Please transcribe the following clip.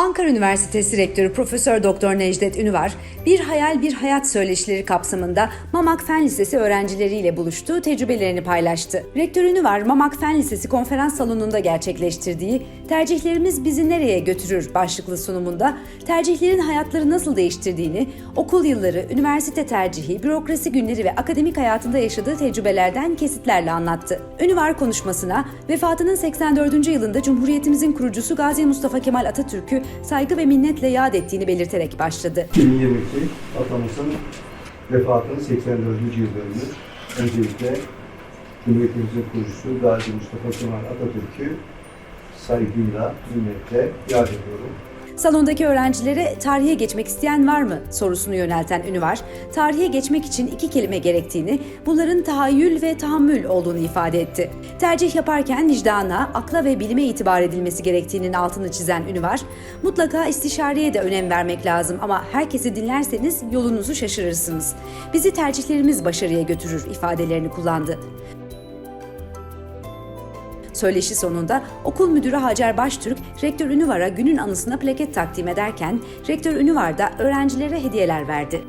on Ankara Üniversitesi Rektörü Profesör Doktor Necdet Ünüvar, Bir Hayal Bir Hayat söyleşileri kapsamında Mamak Fen Lisesi öğrencileriyle buluştu, tecrübelerini paylaştı. Rektör Ünüvar, Mamak Fen Lisesi konferans salonunda gerçekleştirdiği Tercihlerimiz Bizi Nereye Götürür başlıklı sunumunda tercihlerin hayatları nasıl değiştirdiğini, okul yılları, üniversite tercihi, bürokrasi günleri ve akademik hayatında yaşadığı tecrübelerden kesitlerle anlattı. Ünüvar konuşmasına vefatının 84. yılında Cumhuriyetimizin kurucusu Gazi Mustafa Kemal Atatürk'ü saygı ve minnetle yad ettiğini belirterek başladı. 2022 atamızın vefatının 84. yıl dönümü. Öncelikle Cumhuriyetimizin kurucusu Gazi Mustafa Kemal Atatürk'ü saygıyla, minnetle yad ediyorum. Salondaki öğrencilere tarihe geçmek isteyen var mı sorusunu yönelten Ünüvar, tarihe geçmek için iki kelime gerektiğini, bunların tahayyül ve tahammül olduğunu ifade etti. Tercih yaparken vicdana, akla ve bilime itibar edilmesi gerektiğinin altını çizen Ünüvar, mutlaka istişareye de önem vermek lazım ama herkesi dinlerseniz yolunuzu şaşırırsınız. Bizi tercihlerimiz başarıya götürür ifadelerini kullandı. Söyleşi sonunda okul müdürü Hacer Baştürk, Rektör Ünüvar'a günün anısına plaket takdim ederken, Rektör Ünüvar da öğrencilere hediyeler verdi.